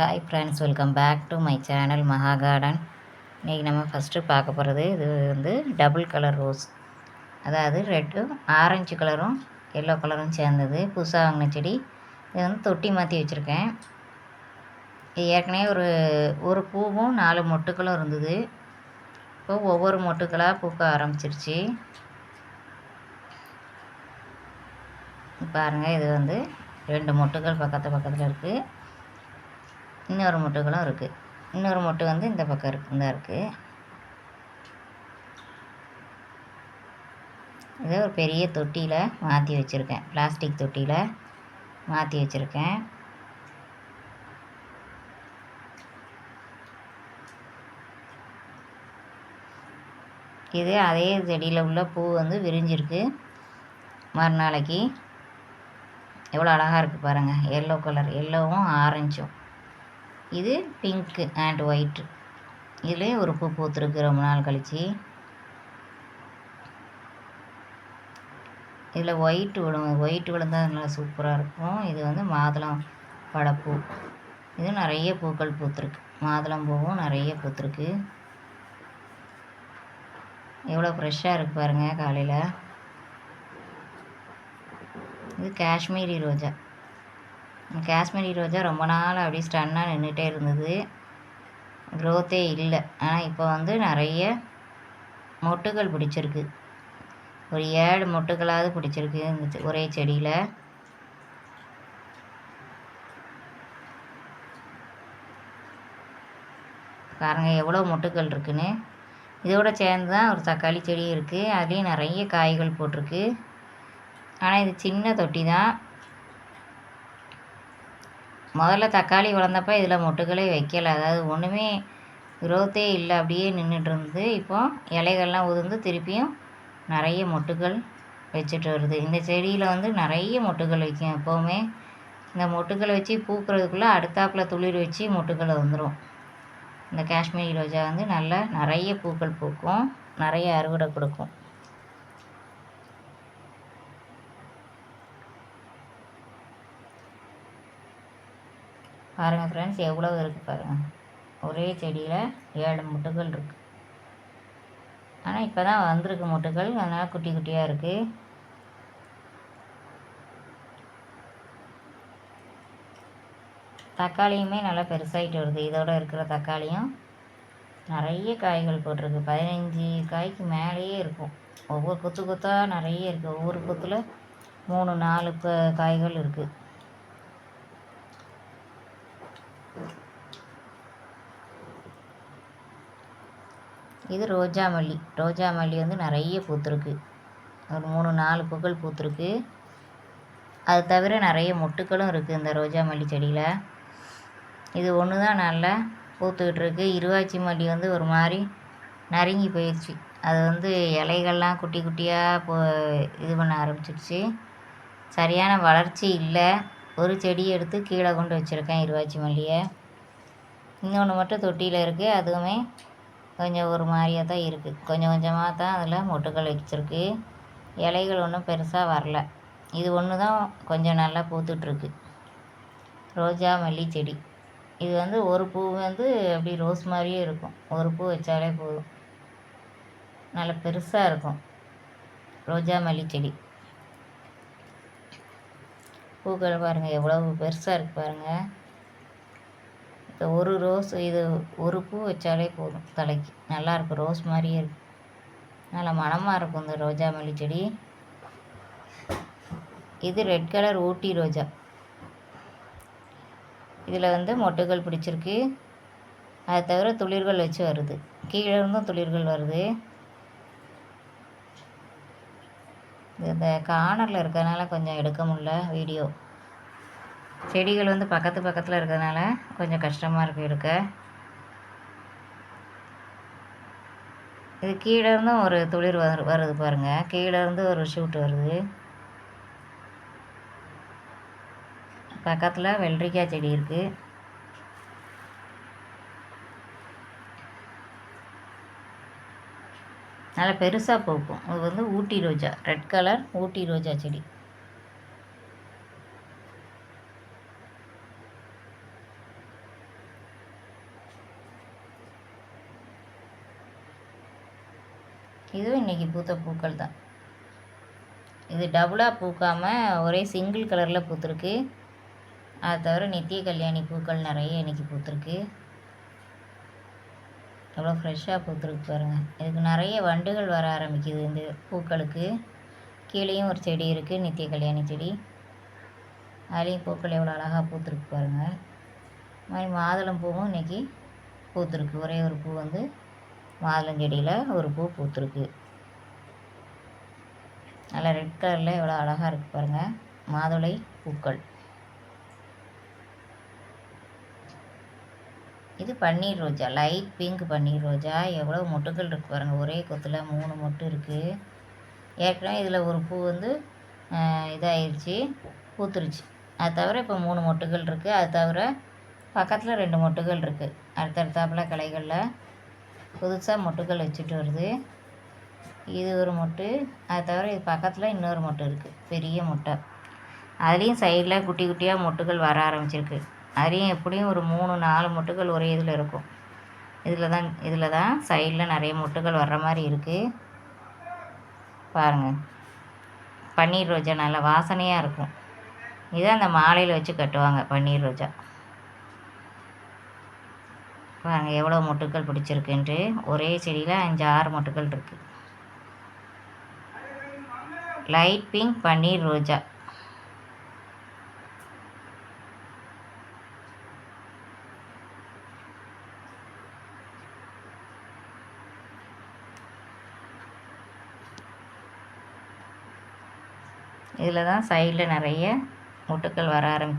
Hi friends welcome back to my channel Maha garden இன்றைக்கி நம்ம first பார்க்க போகிறது இது வந்து டபுள் கலர் ரோஸ் அதாவது ரெட்டும் ஆரஞ்சு கலரும் எல்லோ கலரும் சேர்ந்தது. புதுசாக வாங்கின செடி. இது வந்து தொட்டி மாற்றி வச்சுருக்கேன். இது ஏற்கனவே ஒரு ஒரு பூவும் நாலு மொட்டுக்களும் இருந்தது. இப்போ ஒவ்வொரு மொட்டுக்களாக பூக்க ஆரம்பிச்சிருச்சு. பாருங்கள் இது வந்து ரெண்டு மொட்டுகள் பக்கத்து பக்கத்தில் இருக்குது இன்னொரு மொட்டுகளும் இருக்குது இன்னொரு மொட்டு வந்து இந்த பக்கம் இருக்கு இந்த இருக்குது இதை ஒரு பெரிய தொட்டியில் மாற்றி வச்சுருக்கேன். பிளாஸ்டிக் தொட்டியில் மாற்றி வச்சுருக்கேன். இது அதே செடியில் உள்ள பூ வந்து விரிஞ்சிருக்கு. மறுநாளைக்கு எவ்வளோ அழகாக இருக்குது பாருங்கள் எல்லோ கலர் எல்லோவும் ஆரஞ்சும் இது பிங்க்கு அண்ட் ஒயிட்டு. இதுலேயும் ஒரு பூ பூத்துருக்கு ரொம்ப நாள் கழித்து இதில் ஒயிட் விழும் ஒயிட் விழுந்தால் நல்லா சூப்பராக இருக்கும். இது வந்து மாதுளம் படப்பூ இது நிறைய பூக்கள் பூத்துருக்கு. மாதுளம் பூவும் நிறைய பூத்துருக்கு. எவ்வளோ ஃப்ரெஷ்ஷாக இருக்குது பாருங்கள் காலையில். இது காஷ்மீரி ரோஜா. காஷ்மீரி ரோஜா ரொம்ப நாள் அப்படியே ஸ்டன்னாக நின்றுட்டே இருந்தது. க்ரோத்தே இல்லை. ஆனால் இப்போ வந்து நிறைய மொட்டுகள் பிடிச்சிருக்கு. ஒரு ஏழு மொட்டுகளாவது பிடிச்சிருக்கு இந்த ஒரே செடியில். பாருங்கள் எவ்வளோ மொட்டுக்கள் இருக்குன்னு. இதோட சேர்ந்து தான் ஒரு தக்காளி செடி இருக்குது அதுலேயும் நிறைய காய்கள் போட்டிருக்கு. ஆனால் இது சின்ன தொட்டி தான். முதல்ல தக்காளி வளர்ந்தப்ப இதில் மொட்டுகளே வைக்கலை. அதாவது ஒன்றுமே க்ரோத்தே இல்லை. அப்படியே நின்றுட்டு இருந்தது. இப்போ இலைகள்லாம் உதிர்ந்து திருப்பியும் நிறைய மொட்டுகள் வச்சுட்டு வருது. இந்த செடியில் வந்து நிறைய மொட்டுகள் வைக்கும் எப்போவுமே. இந்த மொட்டுகளை வச்சு பூக்கிறதுக்குள்ளே அடுத்தாப்பில் துளிர் வச்சு மொட்டுகள் வந்துடும் இந்த காஷ்மீரி ரோஜா வந்து நல்லா நிறைய பூக்கள் பூக்கும். நிறைய அறுவடை கொடுக்கும். பாருங்கள் ஃப்ரெண்ட்ஸ் எவ்வளோ இருக்குது பாருங்கள் ஒரே செடியில் ஏழு முட்டுகள் இருக்குது ஆனால் இப்போ தான் வந்திருக்கு முட்டுகள். அதனால் குட்டி குட்டியாக இருக்குது தக்காளியுமே நல்லா பெருசாகிட்டு வருது. இதோட இருக்கிற தக்காளியும் நிறைய காய்கள் போட்டிருக்கு. பதினஞ்சு காய்க்கு மேலேயே இருக்கும். ஒவ்வொரு கொத்து கொத்தாக நிறைய இருக்குது ஒவ்வொரு கொத்தில் மூணு நாலு காய்கள் இருக்குது இது ரோஜா மல்லி ரோஜா மல்லி வந்து நிறைய பூத்துருக்கு. ஒரு மூணு நாலு பூக்கள் பூத்துருக்கு. அது தவிர நிறைய மொட்டுக்களும் இருக்குது இந்த ரோஜா மல்லி செடியில். இது ஒன்று தான் நல்லா பூத்துக்கிட்டு இருக்கு. இருவாச்சி மல்லி வந்து ஒரு மாதிரி நறுங்கி போயிடுச்சு அது வந்து இலைகள்லாம் குட்டி குட்டியாக போ இது பண்ண ஆரம்பிச்சிடுச்சு சரியான வளர்ச்சி இல்லை. ஒரு செடியை எடுத்து கீழே கொண்டு வச்சுருக்கேன் இருவாச்சி மல்லியை. இன்னொன்று மட்டும் தொட்டியில் இருக்குது அதுவுமே கொஞ்சம் ஒரு மாதிரியாக தான் இருக்குது கொஞ்சம் கொஞ்சமாக தான் அதில் மொட்டுக்கள் வச்சிருக்கு. இலைகள் ஒன்றும் பெருசாக வரல. இது ஒன்று தான் கொஞ்சம் நல்லா பூத்துட்ருக்கு ரோஜா மல்லி செடி. இது வந்து ஒரு பூ வந்து அப்படி ரோஸ் மாதிரியே இருக்கும். ஒரு பூ வச்சாலே போதும். நல்லா பெருசாக இருக்கும். ரோஜா மல்லி செடி. பூக்கள் பாருங்கள் எவ்வளோ பெருசாக இருக்குது பாருங்கள் ஒரு ரோஸ் இது ஒரு பூ வச்சாலே போதும் தலைக்கு. நல்லாயிருக்கும் ரோஸ் மாதிரியே இருக்கும். நல்லா மணமாக இருக்கும் இந்த ரோஜா மல்லி செடி. இது ரெட் கலர் ஊட்டி ரோஜா. இதில் வந்து மொட்டுகள் பிடிச்சிருக்கு. அதை தவிர துளிர்கள் வச்சு வருது. கீழே இருந்தும் துளிர்கள் வருது. இந்த கார்னரில் இருக்கிறதுனால கொஞ்சம் எடுக்க முடில வீடியோ. செடிகள் வந்து பக்கத்து பக்கத்தில் இருக்கிறதுனால கொஞ்சம் கஷ்டமாக இருக்குது இருக்க இது கீழே இருந்தும் ஒரு துளிர் வரு வருது பாருங்கள் கீழே இருந்து ஒரு ஷூட் வருது. பக்கத்தில் வெள்ளரிக்காய் செடி இருக்குது நல்லா பெருசாக பூக்கும். இது வந்து ஊட்டி ரோஜா ரெட் கலர் ஊட்டி ரோஜா செடி. இதுவும் இன்றைக்கி பூத்த பூக்கள் தான். இது டபுளாக பூக்காமல் ஒரே சிங்கிள் கலரில் பூத்துருக்கு. அதை தவிர நித்திய கல்யாணி பூக்கள் நிறைய இன்றைக்கி பூத்துருக்கு. எவ்வளோ ஃப்ரெஷ்ஷாக பூத்துருக்கு பாருங்கள் இதுக்கு நிறைய வண்டுகள் வர ஆரம்பிக்குது இந்த பூக்களுக்கு. கீழேயும் ஒரு செடி இருக்குது நித்திய கல்யாணி செடி. அதுலேயும் பூக்கள் எவ்வளோ அழகாக பூத்துருக்கு பாருங்கள் இது மாதிரி மாதுளம் பூவும் இன்றைக்கி பூத்துருக்கு. ஒரே ஒரு பூ வந்து மாதுளஞ்செடியில் ஒரு பூ பூத்துருக்கு. நல்லா ரெட் கலரில் எவ்வளோ அழகாக இருக்குது பாருங்கள் மாதுளை பூக்கள். இது பன்னீர் ரோஜா லைட் பிங்க் பன்னீர் ரோஜா. எவ்வளோ மொட்டுகள் இருக்குது பாருங்கள் ஒரே கொத்தில் மூணு மொட்டு இருக்குது ஏற்கனவே இதில் ஒரு பூ வந்து இதாகிருச்சு பூத்துருச்சு. அது தவிர இப்போ மூணு மொட்டுகள் இருக்குது அது தவிர பக்கத்தில் ரெண்டு மொட்டுகள் இருக்குது அடுத்தடுத்தாப்புல கிளைகளில் புதுசாக மொட்டுக்கள் வச்சுட்டு வருது. இது ஒரு மொட்டு. அது தவிர இது பக்கத்தில் இன்னொரு மொட்டு இருக்குது பெரிய மொட்டை. அதுலேயும் சைடில் குட்டி குட்டியாக மொட்டுகள் வர ஆரம்பிச்சிருக்கு. அதுலேயும் எப்படியும் ஒரு மூணு நாலு மொட்டுகள் ஒரே இதில் இருக்கும். இதில் தான் இதில் தான் சைடில் நிறைய மொட்டுகள் வர்ற மாதிரி இருக்குது பாருங்கள் பன்னீர் ரோஜா நல்லா வாசனையாக இருக்கும். இதை அந்த மாலையில் வச்சு கட்டுவாங்க பன்னீர் ரோஜா. பாருங்கள் எவ்வளோ மொட்டுக்கள் பிடிச்சிருக்குன்ட்டு. ஒரே செடியில் அஞ்சு ஆறு மொட்டுக்கள் இருக்குது லைட் பிங்க் பன்னீர் ரோஜா இதில் தான் சைடில் நிறைய முட்டுக்கள் வர ஆரம்பிச்சு